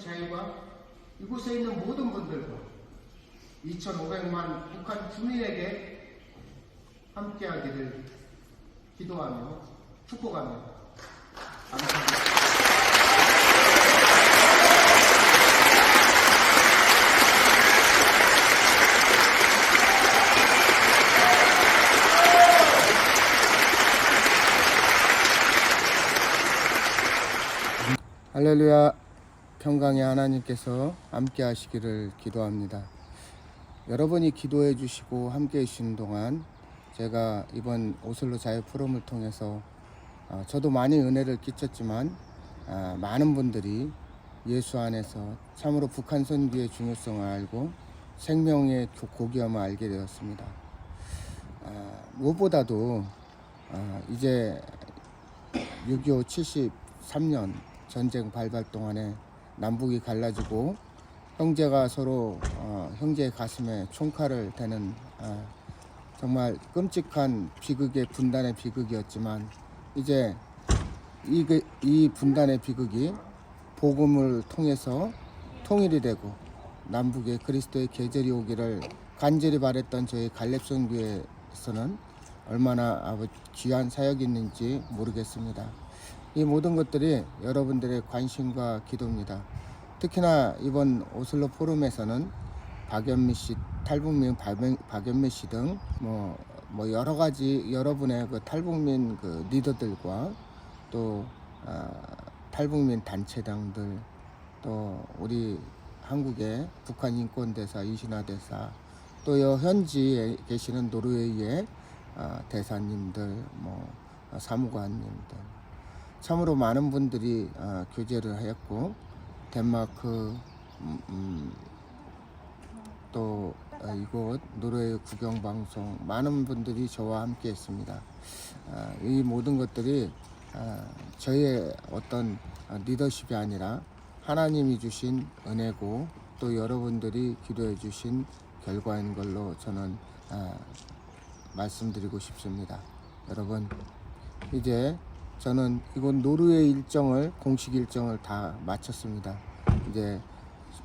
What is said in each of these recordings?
자유가 이곳에 있는 모든 분들과 2,500만 북한 주민에게 함께하기를 기도하며 축복합니다. 감사합니다. 할렐루야 평강의 하나님께서 함께 하시기를 기도합니다. 여러분이 기도해 주시고 함께 해주시는 동안 제가 이번 오슬로 자유 포럼을 통해서 어, 저도 많이 은혜를 끼쳤지만 아, 많은 분들이 예수 안에서 참으로 북한 선교의 중요성을 알고 생명의 고- 고귀함을 알게 되었습니다. 아, 무엇보다도 아, 이제 6.25 73년 전쟁 발발 동안에 남북이 갈라지고 형제가 서로 어, 형제의 가슴에 총칼을 대는 아, 정말 끔찍한 비극의 분단의 비극이었지만 이제 이, 그- 이 분단의 비극이 복음을 통해서 통일이 되고 남북의 그리스도의 계절이 오기를 간절히 바랬던 저희 갈렙선 교회에서는 얼마나 귀한 사역이 있는지 모르겠습니다. 이 모든 것들이 여러분들의 관심과 기도입니다. 특히나 이번 오슬로 포럼에서는 박연미 씨, 탈북민 박연- 박연미 씨등뭐 뭐 여러 가지 여러분의 그 탈북민 그 리더들과 또 아, 탈북민 단체장들 또 우리 한국의 북한 인권 대사 이신화 대사 또 여 현지에 계시는 노르웨이의 아, 대사님들 뭐 아, 사무관님들 참으로 많은 분들이 아, 교제를 했고 덴마크 음, 음, 또 아, 이곳 노르웨이 구경 방송 많은 분들이 저와 함께 했습니다. 아, 이 모든 것들이 아, 저의 어떤 아, 리더십이 아니라 하나님이 주신 은혜고 또 여러분들이 기도해 주신 결과인 걸로 저는 아, 말씀드리고 싶습니다. 여러분 이제 저는 이곳 노르웨이 일정을 공식 일정을 다 마쳤습니다. 이제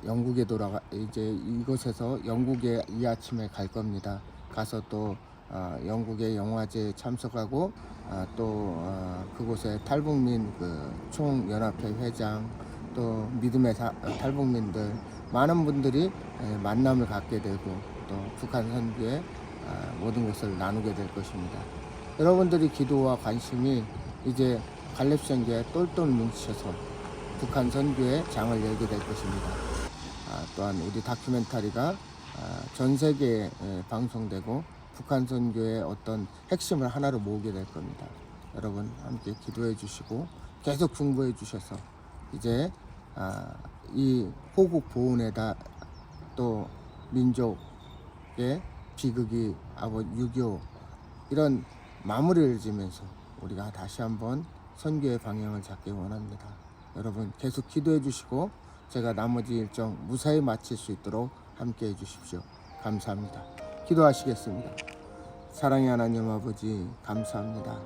영국에 돌아가 이제 이곳에서 영국에 이 아침에 갈 겁니다. 가서 또 아, 영국의 영화제에 참석하고 아, 또 아, 그곳에 탈북민 그 총연합회 회장 또 믿음의 사- 탈북민들 많은 분들이 예, 만남을 갖게 되고 또 북한 선교의 아, 모든 것을 나누게 될 것입니다. 여러분들이 기도와 관심이 이제 갈렙 선교에 똘똘 뭉치셔서 북한 선교의 장을 열게 될 것입니다. 아, 또한 우리 다큐멘터리가 아, 전 세계에 에, 방송되고 북한 선교의 어떤 핵심을 하나로 모으게 될 겁니다. 여러분 함께 기도해 주시고 계속 중보해 주셔서 이제 아, 이 호국 보훈에다 또 민족의 비극이 아버 6.25 이런 마무리를 지면서 우리가 다시 한번 선교의 방향을 잡기 원합니다. 여러분 계속 기도해 주시고 제가 나머지 일정 무사히 마칠 수 있도록 함께 해 주십시오. 감사합니다. 기도하시겠습니다. 사랑의 하나님 아버지 감사합니다.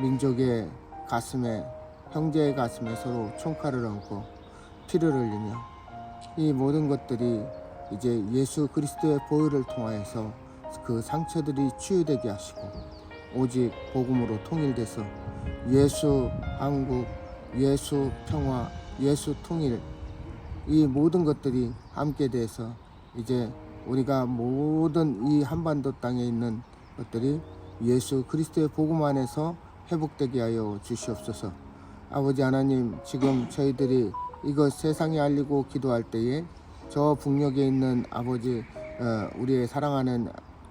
민족의 가슴에 형제의 가슴에 서로 총칼을 얹고 피를 흘리며 이 모든 것들이 이제 예수 그리스도의 보혈을 통하여서 그 상처들이 치유되게 하시고 오직 복음으로 통일돼서 예수 한국, 예수 평화, 예수 통일 이 모든 것들이 함께 돼서 이제 우리가 모든 이 한반도 땅에 있는 것들이 예수 그리스도의 복음 안에서 회복되게 하여 주시옵소서. 아버지 하나님, 지금 저희들이 이것 세상에 알리고 기도할 때에 저 북녘에 있는 아버지 어, 우리의 사랑하는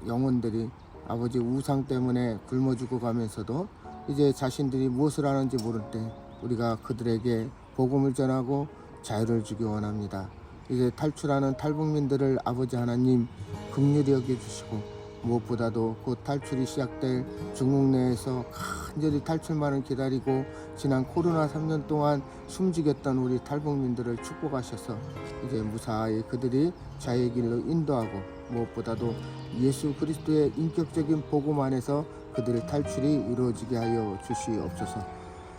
영혼들이 아버지 우상 때문에 굶어 죽어가면서도 이제 자신들이 무엇을 하는지 모를 때 우리가 그들에게 복음을 전하고 자유를 주기 원합니다. 이제 탈출하는 탈북민들을 아버지 하나님 긍휼히 여겨 주시고 무엇보다도 곧 탈출이 시작될 중국 내에서 간절히 탈출만을 기다리고 지난 코로나 3년 동안 숨죽였던 우리 탈북민들을 축복하셔서 이제 무사히 그들이 자유의 길로 인도하고 무엇보다도 예수 그리스도의 인격적인 복음 안에서 그들의 탈출이 이루어지게 하여 주시옵소서.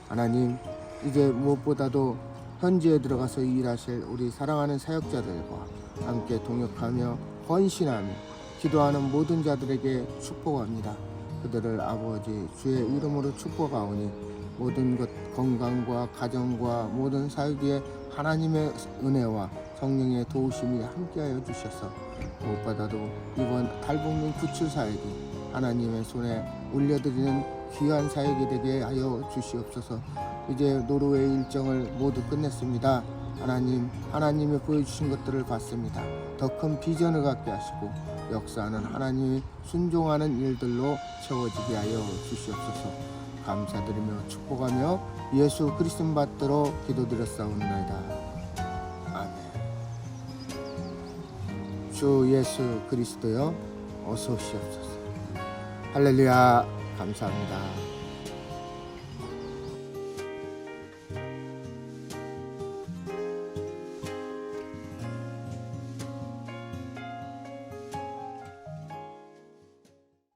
하나님 이제 무엇보다도 현지에 들어가서 일하실 우리 사랑하는 사역자들과 함께 동역하며 헌신하며 기도하는 모든 자들에게 축복합니다. 그들을 아버지 주의 이름으로 축복하오니 모든 것 건강과 가정과 모든 사역에 하나님의 은혜와 성령의 도우심이 함께하여 주셔서 무엇보다도 이번 탈북민 구출 사역이 하나님의 손에 올려드리는 귀한 사역이 되게 하여 주시옵소서. 이제 노르웨이 일정을 모두 끝냈습니다. 하나님, 하나님이 보여주신 것들을 봤습니다. 더 큰 비전을 갖게 하시고 역사하는 하나님이 순종하는 일들로 채워지게 하여 주시옵소서. 감사드리며 축복하며 예수 그리스도 받들어 기도드렸사옵나이다. 아멘. 주 예수 그리스도여 어서 오시옵소서. 할렐루야 감사합니다.